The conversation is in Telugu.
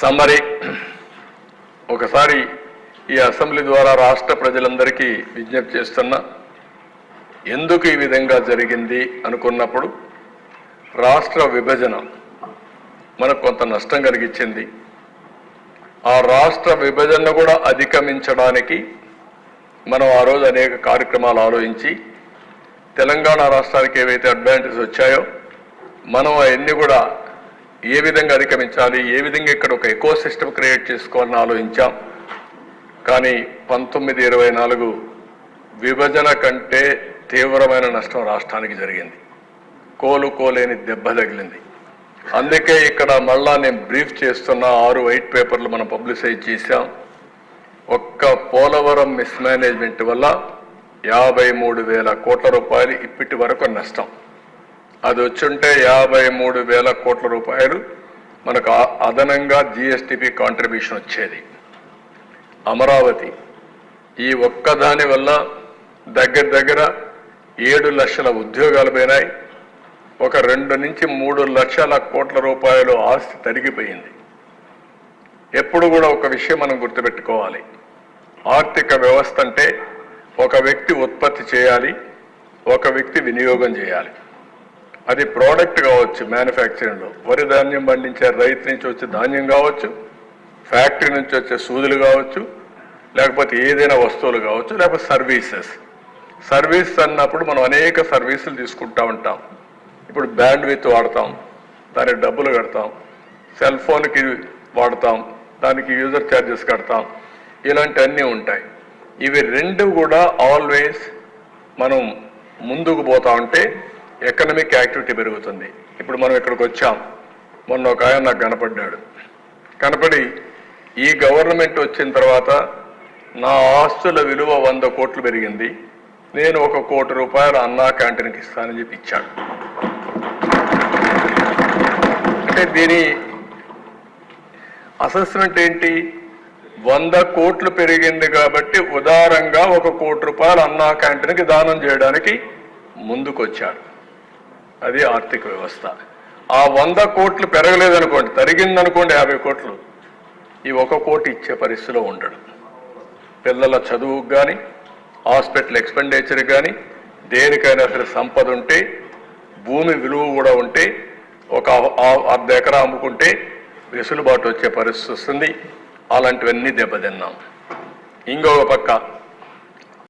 సమ్మరి ఒకసారి ఈ అసెంబ్లీ ద్వారా రాష్ట్ర ప్రజలందరికీ విజ్ఞప్తి చేస్తున్నా ఎందుకు ఈ విధంగా జరిగింది అనుకున్నప్పుడు రాష్ట్ర విభజన మనకు కొంత నష్టం కలిగించింది. ఆ రాష్ట్ర విభజన కూడా అధిగమించడానికి మనం ఆ రోజు అనేక కార్యక్రమాలు ఆలోచించి తెలంగాణ రాష్ట్రానికి ఏవైతే అడ్వాంటేజ్ వచ్చాయో మనం అవన్నీ కూడా ఏ విధంగా అధిగమించాలి ఏ విధంగా ఇక్కడ ఒక ఎకో సిస్టమ్ క్రియేట్ చేసుకోవాలని ఆలోచించాం. కానీ పంతొమ్మిది ఇరవై నాలుగు విభజన కంటే తీవ్రమైన నష్టం రాష్ట్రానికి జరిగింది. కోలుకోలేని దెబ్బ తగిలింది. అందుకే ఇక్కడ మళ్ళా నేను బ్రీఫ్ చేస్తున్న ఆరు వైట్ పేపర్లు మనం పబ్లిసైజ్ చేశాం. ఒక్క పోలవరం మిస్మేనేజ్మెంట్ వల్ల యాభై మూడు వేల కోట్ల రూపాయలు ఇప్పటి వరకు నష్టం. అది వచ్చుంటే యాభై మూడు వేల కోట్ల రూపాయలు మనకు అదనంగా జిఎస్టిపి కాంట్రిబ్యూషన్ వచ్చేది. అమరావతి ఈ ఒక్కదాని వల్ల దగ్గర దగ్గర ఏడు లక్షల ఉద్యోగాలు పోయినాయి. ఒక రెండు నుంచి మూడు లక్షల కోట్ల రూపాయలు ఆస్తి తరిగిపోయింది. ఎప్పుడు కూడా ఒక విషయం మనం గుర్తుపెట్టుకోవాలి. ఆర్థిక వ్యవస్థ అంటే ఒక వ్యక్తి ఉత్పత్తి చేయాలి ఒక వ్యక్తి వినియోగం చేయాలి. అది ప్రోడక్ట్ కావచ్చు మ్యానుఫ్యాక్చరింగ్లో వరి ధాన్యం పండించే రైతు నుంచి వచ్చే ధాన్యం కావచ్చు ఫ్యాక్టరీ నుంచి వచ్చే సూదులు కావచ్చు లేకపోతే ఏదైనా వస్తువులు కావచ్చు లేకపోతే సర్వీసెస్ సర్వీస్ అన్నప్పుడు మనం అనేక సర్వీసులు తీసుకుంటా ఉంటాం. ఇప్పుడు బ్యాండ్ విత్ వాడతాం దానికి డబ్బులు కడతాం సెల్ ఫోన్కి వాడతాం దానికి యూజర్ ఛార్జెస్ కడతాం ఇలాంటివన్నీ ఉంటాయి. ఇవి రెండు కూడా ఆల్వేస్ మనం ముందుకు పోతా ఉంటే ఎకనమిక్ యాక్టివిటీ పెరుగుతుంది. ఇప్పుడు మనం ఇక్కడికి వచ్చాం. మొన్న ఒక ఆయన నాకు కనపడ్డాడు. కనపడి ఈ గవర్నమెంట్ వచ్చిన తర్వాత నా ఆస్తుల విలువ వంద కోట్లు పెరిగింది. నేను ఒక కోటి రూపాయలు అన్నా క్యాంటీన్కి ఇస్తానని చెప్పి ఇచ్చాడు. అంటే దీని అసెస్మెంట్ ఏంటి? వంద కోట్లు పెరిగింది కాబట్టి ఉదారంగా ఒక కోటి రూపాయలు అన్నా క్యాంటీన్కి దానం చేయడానికి ముందుకొచ్చాడు అది ఆర్థిక వ్యవస్థ. ఆ వంద కోట్లు పెరగలేదనుకోండి తరిగిందనుకోండి యాభై కోట్లు. ఈ ఒక కోటి ఇచ్చే పరిస్థితిలో ఉండడు. పిల్లల చదువుకు కానీ హాస్పిటల్ ఎక్స్పెండిచర్ కానీ దేనికైనా సరే సంపద ఉంటే భూమి విలువ కూడా ఉంటే ఒక అర్ధ ఎకరా అమ్ముకుంటే వెసులుబాటు వచ్చే పరిస్థితి వస్తుంది. అలాంటివన్నీ దెబ్బతిన్నాం. ఇంకొక పక్క